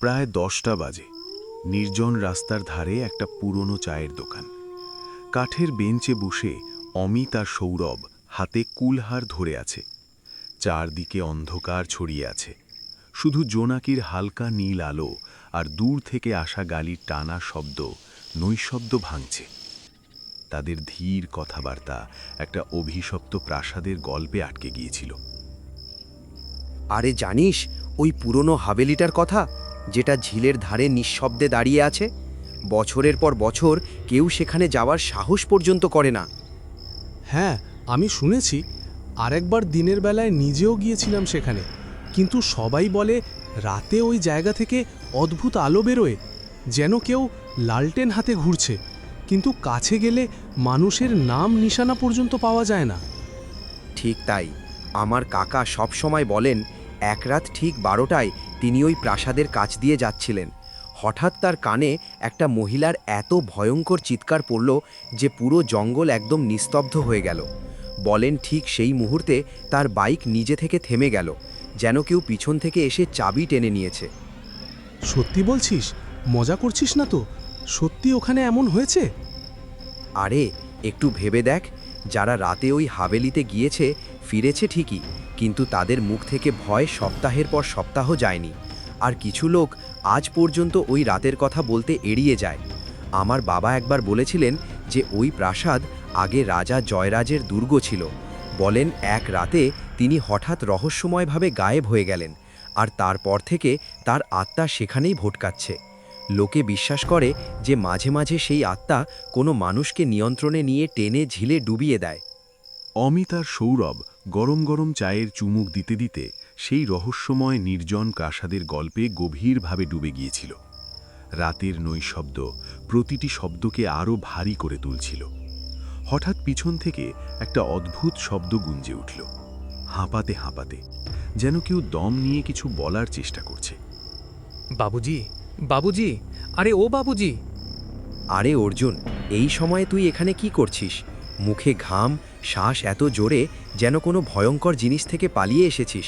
প্রায় দশটা বাজে। নির্জন রাস্তার ধারে একটা পুরনো চায়ের দোকান। কাঠের বেঞ্চে বসে অমিত আর সৌরভ হাতে কুলহার ধরে আছে। চারদিকে অন্ধকার ছড়িয়ে আছে। শুধু জোনাকির হালকা নীল আলো আর দূর থেকে আসা গালির টানা শব্দ নৈশব্দ ভাঙছে। তাদের ধীর কথাবার্তা একটা অভিশপ্ত প্রাসাদের গল্পে আটকে গিয়েছিল। আরে জানিস, ওই পুরনো হাভেলিটার কথা যেটা ঝিলের ধারে নিঃশব্দে দাঁড়িয়ে আছে বছরের পর বছর কেউ সেখানে যাওয়ার সাহস পর্যন্ত করে না। হ্যাঁ আমি শুনেছি আরেকবার দিনের বেলায় নিজেও গিয়েছিলাম সেখানে কিন্তু সবাই বলে রাতে ওই জায়গা থেকে অদ্ভুত আলো বেরোয় যেন কেউ লালটেন হাতে ঘুরছে কিন্তু কাছে গেলে মানুষের নাম নিশানা পর্যন্ত পাওয়া যায় না। ঠিক তাই আমার কাকা সব সময় বলেন এক রাত ঠিক বারোটায় তিনি ওই প্রাসাদের কাছ দিয়ে যাচ্ছিলেন। হঠাৎ তার কানে একটা মহিলার এত ভয়ঙ্কর চিৎকার পড়ল যে পুরো জঙ্গল একদম নিস্তব্ধ হয়ে গেল। বলেন ঠিক সেই মুহূর্তে তার বাইক নিজে থেকে থেমে গেল যেন কেউ পিছন থেকে এসে চাবি টেনে নিয়েছে। সত্যি বলছিস? মজা করছিস না তো? সত্যি ওখানে এমন হয়েছে? আরে একটু ভেবে দেখ যারা রাতে ওই হাভেলিতে গিয়েছে ফিরেছে ঠিকই কিন্তু তাদের মুখ থেকে ভয় সপ্তাহের পর সপ্তাহ যায়নি। আর কিছু লোক আজ পর্যন্ত ওই রাতের কথা বলতে এড়িয়ে যায়। আমার বাবা একবার বলেছিলেন যে ওই প্রাসাদ আগে রাজা জয়রাজের দুর্গ ছিল। বলেন, এক রাতে তিনি হঠাৎ রহস্যময়ভাবে গায়েব হয়ে গেলেন, আর তারপর থেকে তার আত্মা সেখানেই ভটকাচ্ছে। লোকে বিশ্বাস করে যে মাঝে মাঝে সেই আত্মা কোনো মানুষকে নিয়ন্ত্রণে নিয়ে টেনে ঝিলে ডুবিয়ে দেয়। অমিত আর সৌরভ গরম গরম চায়ের চুমুক দিতে দিতে সেই রহস্যময় নির্জন প্রাসাদের গল্পে গভীরভাবে ডুবে গিয়েছিল। রাতের নৈশব্দ প্রতিটি শব্দকে আরও ভারী করে তুলছিল। হঠাৎ পিছন থেকে একটা অদ্ভুত শব্দ গুঞ্জে উঠল। হাঁপাতে হাঁপাতে যেন কেউ দম নিয়ে কিছু বলার চেষ্টা করছে। বাবুজি বাবুজি আরে ও বাবুজি। আরে অর্জুন এই সময়ে তুই এখানে কি করছিস? মুখে ঘাম শ্বাস এত জোরে যেন কোনো ভয়ঙ্কর জিনিস থেকে পালিয়ে এসেছিস।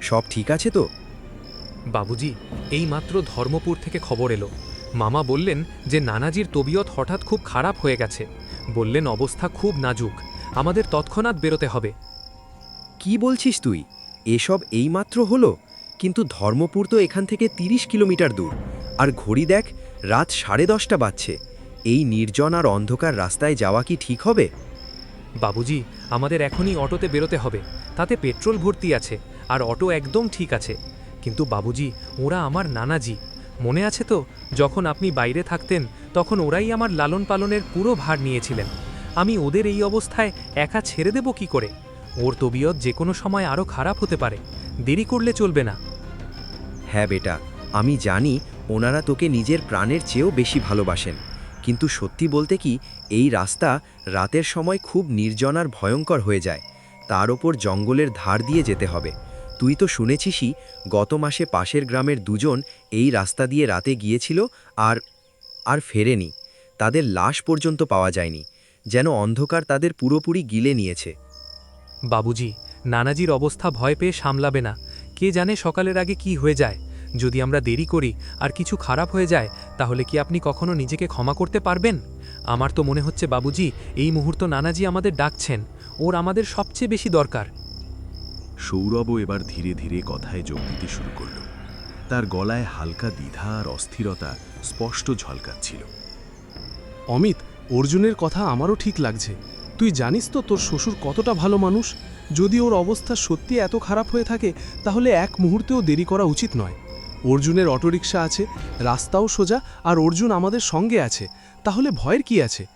সব ঠিক আছে তো? বাবুজি এইমাত্র ধর্মপুর থেকে খবর এলো। মামা বললেন যে নানাজির তবিয়ত হঠাৎ খুব খারাপ হয়ে গেছে। বললেন অবস্থা খুব নাজুক। আমাদের তৎক্ষণাৎ বেরোতে হবে। কি বলছিস তুই? এসব এইমাত্র হলো? কিন্তু ধর্মপুর তো এখান থেকে ৩০ কিলোমিটার দূর। আর ঘড়ি দেখ রাত সাড়ে দশটা বাজছে। এই নির্জন আর অন্ধকার রাস্তায় যাওয়া কি ঠিক হবে? বাবুজি, আমাদের এখনই অটোতে বেরোতে হবে। তাতে পেট্রোল ভর্তি আছে, আর অটো একদম ঠিক আছে। কিন্তু বাবুজি, ওরা আমার নানাজি। মনে আছে তো, যখন আপনি বাইরে থাকতেন, তখন ওরাই আমার লালন পালনের পুরো ভার নিয়েছিলেন। আমি ওদের এই অবস্থায় একা ছেড়ে দেব কি করে? ওর তবিয়ত যে কোনো সময় আরও খারাপ হতে পারে। দেরি করলে চলবে না। হ্যাঁ বেটা, আমি জানি ওনারা তোকে নিজের প্রাণের চেয়েও বেশি ভালোবাসেন। কিন্তু সত্যি বলতে কি এই রাস্তা রাতের সময় খুব নির্জন আর ভয়ঙ্কর হয়ে যায়। তার ওপর জঙ্গলের ধার দিয়ে যেতে হবে। তুই তো শুনেছিসই, গত মাসে পাশের গ্রামের দুজন এই রাস্তা দিয়ে রাতে গিয়েছিল আর আর ফেরেনি। তাদের লাশ পর্যন্ত পাওয়া যায়নি। যেন অন্ধকার তাদের পুরোপুরি গিলে নিয়েছে। বাবুজি, নানাজির অবস্থা ভয় পেয়ে সামলাবে না। কে জানে সকালের আগে কি হয়ে যায়। যদি আমরা দেরি করি আর কিছু খারাপ হয়ে যায়, তাহলে কি আপনি কখনো নিজেকে ক্ষমা করতে পারবেন? আমার তো মনে হচ্ছে বাবুজি এই মুহূর্ত নানাজি আমাদের ডাকছেন। ওর আমাদের সবচেয়ে বেশি দরকার। সৌরভও এবার ধীরে ধীরে কথায় যোগ দিতে শুরু করল। তার গলায় হালকা দ্বিধা আর অস্থিরতা স্পষ্ট ঝলকাচ্ছিল। অমিত অর্জুনের কথা আমারও ঠিক লাগছে। তুই জানিস তো তোর শ্বশুর কতটা ভালো মানুষ? যদি ওর অবস্থা সত্যি এত খারাপ হয়ে থাকে তাহলে এক মুহূর্তেও দেরি করা উচিত নয়। অর্জুনের অটোরিকশা আছে রাস্তাও সোজা আর অর্জুন আমাদের সঙ্গে আছে। তাহলে ভয়ের কি আছে?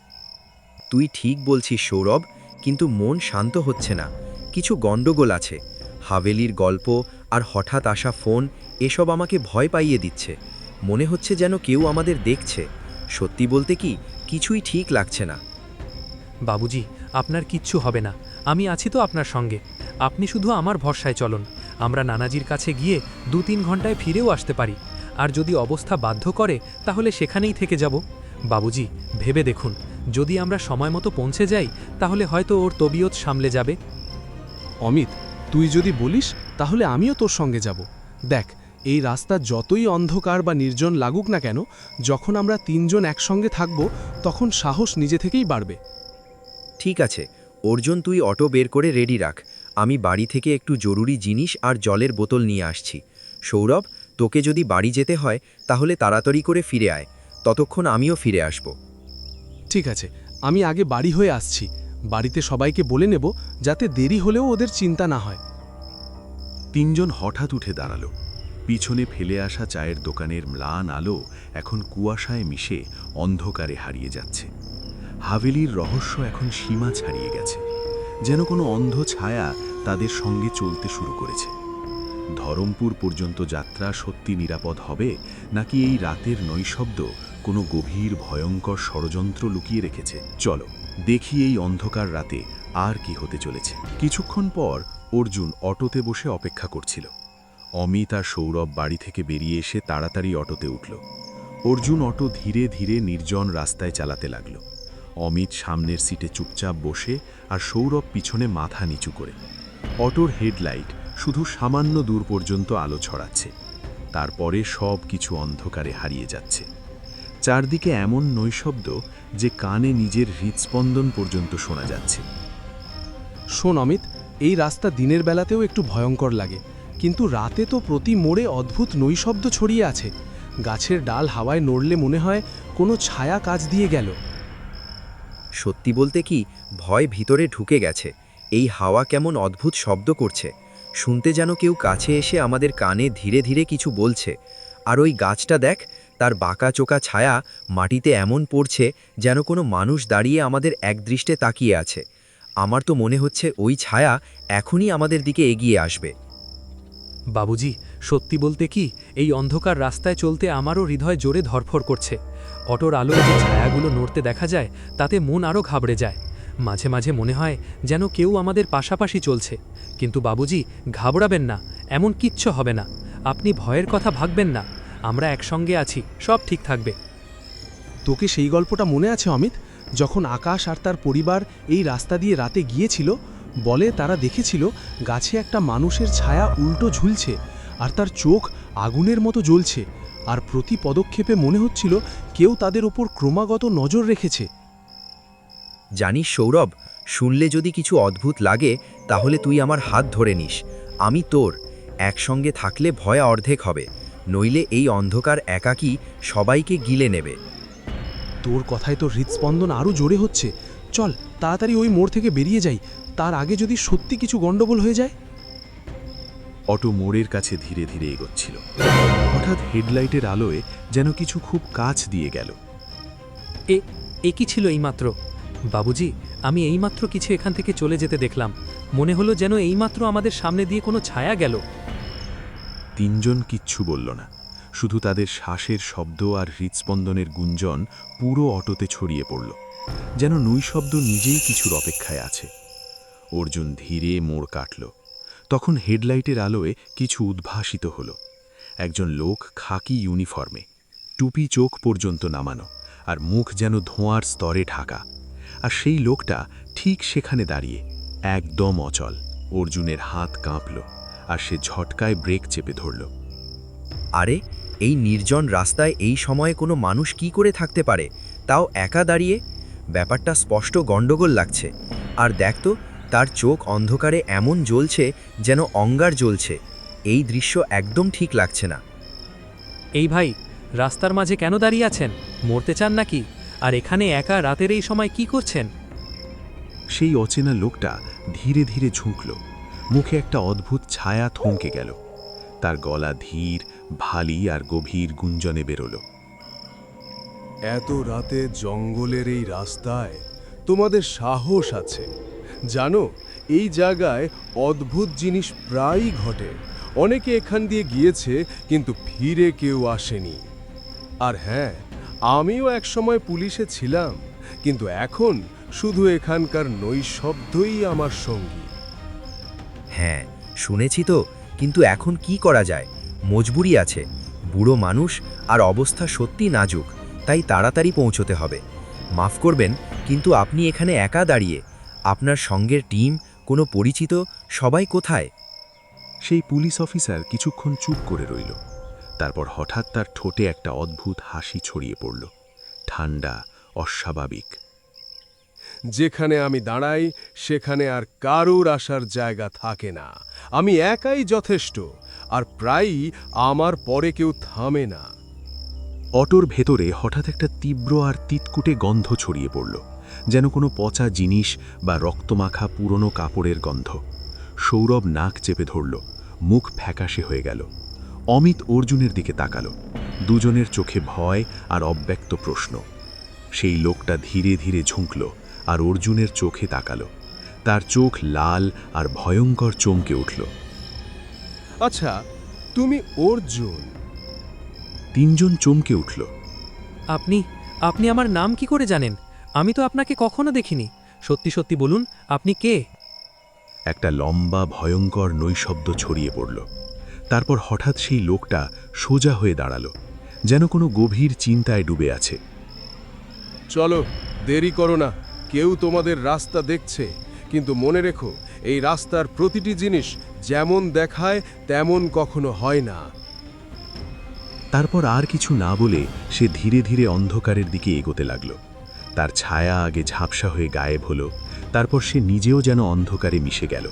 তুই ঠিক বলছিস সৌরভ কিন্তু মন শান্ত হচ্ছে না। কিছু গণ্ডগোল আছে। হাভেলির গল্প আর হঠাৎ আসা ফোন এসব আমাকে ভয় পাইয়ে দিচ্ছে। মনে হচ্ছে যেন কেউ আমাদের দেখছে। সত্যি বলতে কি কিছুই ঠিক লাগছে না। বাবুজি আপনার কিচ্ছু হবে না। আমি আছি তো আপনার সঙ্গে। আপনি শুধু আমার ভরসায় চলুন। আমরা নানাজির কাছে গিয়ে দু তিন ঘন্টায় ফিরেও আসতে পারি। আর যদি অবস্থা বাধ্য করে তাহলে সেখানেই থেকে যাব। বাবুজি ভেবে দেখুন যদি আমরা সময় মতো পৌঁছে যাই তাহলে হয়তো ওর তবিয়ত সামলে যাবে। অমিত তুই যদি বলিস তাহলে আমিও তোর সঙ্গে যাব। দেখ এই রাস্তা যতই অন্ধকার বা নির্জন লাগুক না কেন যখন আমরা তিনজন একসঙ্গে থাকব তখন সাহস নিজে থেকেই বাড়বে। ঠিক আছে অর্জুন তুই অটো বের করে রেডি রাখ। আমি বাড়ি থেকে একটু জরুরি জিনিস আর জলের বোতল নিয়ে আসছি। সৌরভ তোকে যদি বাড়ি যেতে হয় তাহলে তাড়াতাড়ি করে ফিরে আয়। ততক্ষণ আমিও ফিরে আসব। ঠিক আছে আমি আগে বাড়ি হয়ে আসছি। বাড়িতে সবাইকে বলে নেব যাতে দেরি হলেও ওদের চিন্তা না হয়। তিনজন হঠাৎ উঠে দাঁড়াল। পিছনে ফেলে আসা চায়ের দোকানের ম্লান আলো এখন কুয়াশায় মিশে অন্ধকারে হারিয়ে যাচ্ছে। হাভেলির রহস্য এখন সীমা ছাড়িয়ে গেছে। যেন কোনো অন্ধ ছায়া তাদের সঙ্গে চলতে শুরু করেছে। ধরমপুর পর্যন্ত যাত্রা সত্যি নিরাপদ হবে, নাকি এই রাতের নৈশব্দ কোনো গভীর ভয়ঙ্কর ষড়যন্ত্র লুকিয়ে রেখেছে? চলো, দেখি এই অন্ধকার রাতে আর কি হতে চলেছে। কিছুক্ষণ পর অর্জুন অটোতে বসে অপেক্ষা করছিল। অমিত আর সৌরভ বাড়ি থেকে বেরিয়ে এসে তাড়াতাড়ি অটোতে উঠল। অর্জুন অটো ধীরে ধীরে নির্জন রাস্তায় চালাতে লাগল। অমিত সামনের সিটে চুপচাপ বসে আর সৌরভ পিছনে মাথা নিচু করে। অটোর হেডলাইট শুধু সামান্য দূর পর্যন্ত আলো ছড়াচ্ছে। তারপরে সব কিছু অন্ধকারে হারিয়ে যাচ্ছে। চারদিকে এমন নৈশব্দ যে কানে নিজের হৃদস্পন্দন পর্যন্ত শোনা যাচ্ছে। শোন অমিত, এই রাস্তা দিনের বেলাতেও একটু ভয়ঙ্কর লাগে। কিন্তু রাতে তো প্রতি মোড়ে অদ্ভুত নৈশব্দ ছড়িয়ে আছে। গাছের ডাল হাওয়ায় নড়লে মনে হয় কোনো ছায়া কাজ দিয়ে গেল। সত্যি বলতে কি, ভয় ভিতরে ঢুকে গেছে। এই হাওয়া কেমন অদ্ভুত শব্দ করছে। শুনতে যেন কেউ কাছে এসে আমাদের কানে ধীরে ধীরে কিছু বলছে। আর ওই গাছটা দেখ, তার বাঁকা চোকা ছায়া মাটিতে এমন পড়ছে যেন কোনো মানুষ দাঁড়িয়ে আমাদের একদৃষ্টে তাকিয়ে আছে। আমার তো মনে হচ্ছে ওই ছায়া এখনই আমাদের দিকে এগিয়ে আসবে। বাবুজি, সত্যি বলতে কি, এই অন্ধকার রাস্তায় চলতে আমারও হৃদয় জোরে ধরফর করছে। অটোর আলোয় যে ছায়াগুলো নড়তে দেখা যায়, তাতে মন আরও ঘাবড়ে যায়। মাঝে মাঝে মনে হয় যেন কেউ আমাদের পাশাপাশি চলছে। কিন্তু বাবুজি, ঘাবড়াবেন না, এমন কিচ্ছু হবে না। আপনি ভয়ের কথা ভাববেন না। আমরা একসঙ্গে আছি, সব ঠিক থাকবে। তোকে সেই গল্পটা মনে আছে, অমিত? যখন আকাশ আর তার পরিবার এই রাস্তা দিয়ে রাতে গিয়েছিল, বলে তারা দেখেছিল গাছে একটা মানুষের ছায়া উল্টো ঝুলছে, আর তার চোখ আগুনের মতো জ্বলছে। আর প্রতি পদক্ষেপে মনে হচ্ছিল কেউ তাদের ওপর ক্রমাগত নজর রেখেছে। জানিস সৌরভ শুনলে যদি কিছু অদ্ভুত লাগে তাহলে তুই আমার হাত ধরে নিস। আমি তোর। একসঙ্গে থাকলে ভয় অর্ধেক হবে। নইলে এই অন্ধকার একাকী সবাইকে গিলে নেবে। তোর কথায় তো হৃদস্পন্দন আরও জোরে হচ্ছে। চল তাড়াতাড়ি ওই মোড় থেকে বেরিয়ে যাই। তার আগে যদি সত্যি কিছু গণ্ডগোল হয়ে যায়। অটো মোড়ের কাছে ধীরে ধীরে এগোচ্ছিল। হঠাৎ হেডলাইটের আলোয় যেন কিছু খুব কাছ দিয়ে গেল। এ এ কি ছিল এইমাত্র? বাবুজি আমি এইমাত্র কিছু এখান থেকে চলে যেতে দেখলাম। মনে হলো যেন এইমাত্র আমাদের সামনে দিয়ে কোনো ছায়া গেল। তিনজন কিচ্ছু বলল না। শুধু তাদের শ্বাসের শব্দ আর হৃৎস্পন্দনের গুঞ্জন পুরো অটোতে ছড়িয়ে পড়ল। যেন নৈশব্দ নিজেই কিছুর অপেক্ষায় আছে। অর্জুন ধীরে মোড় কাটল। তখন হেডলাইটের আলোয় কিছু উদ্ভাসিত হল। একজন লোক খাকি ইউনিফর্মে, টুপি চোখ পর্যন্ত নামানো আর মুখ যেন ধোঁয়ার স্তরে ঢাকা। আর সেই লোকটা ঠিক সেখানে দাঁড়িয়ে একদম অচল, অর্জুনের হাত কাঁপল আর সে ঝটকায় ব্রেক চেপে ধরল। আরে, এই নির্জন রাস্তায় এই সময়ে কোনো মানুষ কি করে থাকতে পারে? তাও একা দাঁড়িয়ে? ব্যাপারটা স্পষ্ট গণ্ডগোল লাগছে। আর দেখ তো তার চোখ অন্ধকারে এমন জ্বলছে যেন অঙ্গার জ্বলছে। এই দৃশ্য একদম ঠিক লাগছে না। এই ভাই রাস্তার মাঝে কেন দাঁড়িয়ে আছেন? মরতে চান নাকি? আর এখানে একা রাতের এই সময় কি করছেন? সেই অচেনা লোকটা ধীরে ধীরে ঝুঁকল। মুখে একটা অদ্ভুত ছায়া থমকে গেল। তার গলা ধীর ভালি আর গভীর গুঞ্জনে বেরোল। এত রাতে জঙ্গলের এই রাস্তায় তোমাদের সাহস আছে। জানো, এই জায়গায় অদ্ভুত জিনিস প্রায়ই ঘটে। অনেকে এখান দিয়ে গিয়েছে, কিন্তু ফিরে কেউ আসেনি। আর হ্যাঁ আমিও একসময় পুলিশে ছিলাম, কিন্তু এখন শুধু এখানকার নৈশব্দই আমার সঙ্গী। হ্যাঁ শুনেছি তো, কিন্তু এখন কি করা যায়? মজবুরি আছে। বুড়ো মানুষ আর অবস্থা সত্যি নাজুক, তাই তাড়াতাড়ি পৌঁছতে হবে। মাফ করবেন, কিন্তু আপনি এখানে একা দাঁড়িয়ে আপনার সঙ্গের টিম কোনো পরিচিত সবাই কোথায়? সেই পুলিশ অফিসার কিছুক্ষণ চুপ করে রইল। তারপর হঠাৎ তার ঠোঁটে একটা অদ্ভুত হাসি ছড়িয়ে পড়ল। ঠান্ডা অস্বাভাবিক। যেখানে আমি দাঁড়াই সেখানে আর কারুর আসার জায়গা থাকে না। আমি একাই যথেষ্ট আর প্রায়ই আমার পরে কেউ থামে না। অটোর ভেতরে হঠাৎ একটা তীব্র আর তিতকুটে গন্ধ ছড়িয়ে পড়ল। যেন কোনো পচা জিনিস বা রক্তমাখা পুরনো কাপড়ের গন্ধ। সৌরভ নাক চেপে ধরল মুখ ফ্যাকাশে হয়ে গেল। অমিত অর্জুনের দিকে তাকালো। দুজনের চোখে ভয় আর অব্যক্ত প্রশ্ন। সেই লোকটা ধীরে ধীরে ঝুঁকল আর অর্জুনের চোখে তাকালো। তার চোখ লাল আর ভয়ঙ্কর চমকে উঠল। আচ্ছা তুমি অর্জুন? তিনজন চমকে উঠল। আপনি আপনি আমার নাম কি করে জানেন? আমি তো আপনাকে কখনো দেখিনি। সত্যি সত্যি বলুন আপনি কে? একটা লম্বা ভয়ঙ্কর নৈশব্দ ছড়িয়ে পড়ল। তারপর হঠাৎ সেই লোকটা সোজা হয়ে দাঁড়াল যেন কোনো গভীর চিন্তায় ডুবে আছে। চলো দেরি করো না। কেউ তোমাদের রাস্তা দেখছে কিন্তু মনে রেখো এই রাস্তার প্রতিটি জিনিস যেমন দেখায় তেমন কখনো হয় না। তারপর আর কিছু না বলে সে ধীরে ধীরে অন্ধকারের দিকে এগোতে লাগল। তার ছায়া আগে ঝাপসা হয়ে গায়েব হলো তারপর সে নিজেও যেন অন্ধকারে মিশে গেল।